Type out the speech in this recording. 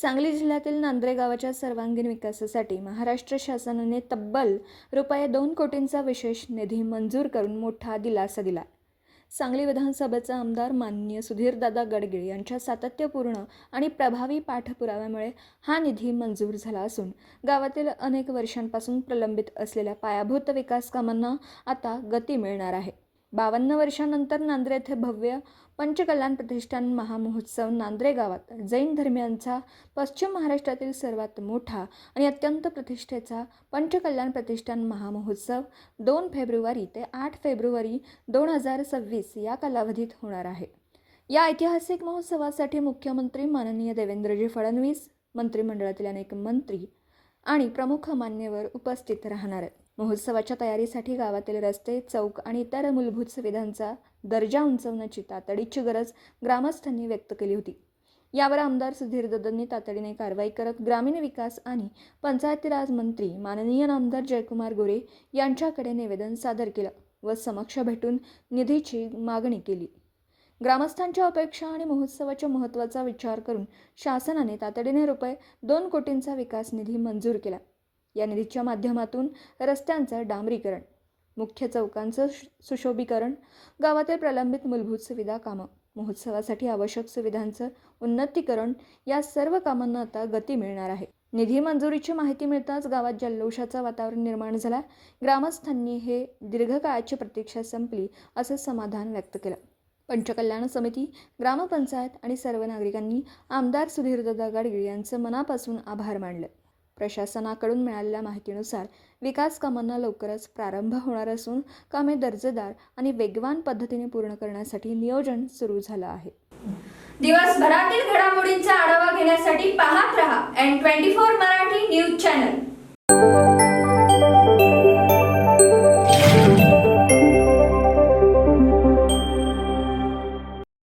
सांगली जिल्ह्यातील नांद्रे गावाच्या सर्वांगीण विकासासाठी महाराष्ट्र शासनाने तब्बल रुपये दोन कोटींचा विशेष निधी मंजूर करून मोठा दिलासा दिला. सांगली विधानसभेचा आमदार माननीय सुधीरदादा गडगिळ यांच्या सातत्यपूर्ण आणि प्रभावी पाठपुराव्यामुळे हा निधी मंजूर झाला असून गावातील अनेक वर्षांपासून प्रलंबित असलेल्या पायाभूत विकास कामांना आता गती मिळणार आहे. बावन्न वर्षांनंतर नांद्रे येथे भव्य पंचकल्याण प्रतिष्ठान महामहोत्सव नांद्रे गावात जैन धर्मियांचा पश्चिम महाराष्ट्रातील सर्वात मोठा आणि अत्यंत प्रतिष्ठेचा पंचकल्याण प्रतिष्ठान महामहोत्सव दोन फेब्रुवारी ते आठ फेब्रुवारी दोन हजार सव्वीस या कालावधीत होणार आहे. या ऐतिहासिक महोत्सवासाठी मुख्यमंत्री माननीय देवेंद्रजी फडणवीस मंत्रिमंडळातील अनेक मंत्री आणि प्रमुख मान्यवर उपस्थित राहणार आहेत. महोत्सवाच्या तयारीसाठी गावातील रस्ते चौक आणि इतर मूलभूत सुविधांचा दर्जा उंचवण्याची तातडीची गरज ग्रामस्थांनी व्यक्त केली होती. यावर आमदार सुधीर ददननी तातडीने कारवाई करत ग्रामीण विकास आणि पंचायती राज मंत्री माननीय नामदार जयकुमार गोरे यांच्याकडे निवेदन सादर केलं व समक्ष भेटून निधीची मागणी केली. ग्रामस्थांच्या अपेक्षा आणि महोत्सवाच्या महत्त्वाचा विचार करून शासनाने तातडीने रुपये दोन कोटींचा विकास निधी मंजूर केला. या निधीच्या माध्यमातून रस्त्यांचं डांबरीकरण मुख्य चौकांचं सुशोभीकरण गावातील प्रलंबित मूलभूत सुविधा कामं महोत्सवासाठी आवश्यक सुविधांचं उन्नतीकरण या सर्व कामांना आता गती मिळणार आहे. निधी मंजुरीची माहिती मिळताच गावात जल्लोषाचं वातावरण निर्माण झाला. ग्रामस्थांनी हे दीर्घकाळाची प्रतीक्षा संपली असं समाधान व्यक्त केलं. पंचकल्याण समिती ग्रामपंचायत आणि सर्व नागरिकांनी आमदार सुधीरदादा गाडगीळ यांचं मनापासून आभार मानले. प्रशासनाकडून मिळालेल्या माहितीनुसार विकास कामांना लवकरच प्रारंभ होणार असून कामे दर्जेदार आणि वेगवान पद्धतीने पूर्ण करण्यासाठी नियोजन सुरू झालं आहे. दिवसभरातील घडामोडींचा आढावा घेण्यासाठी पाहत रहा N twenty four Marathi news channel.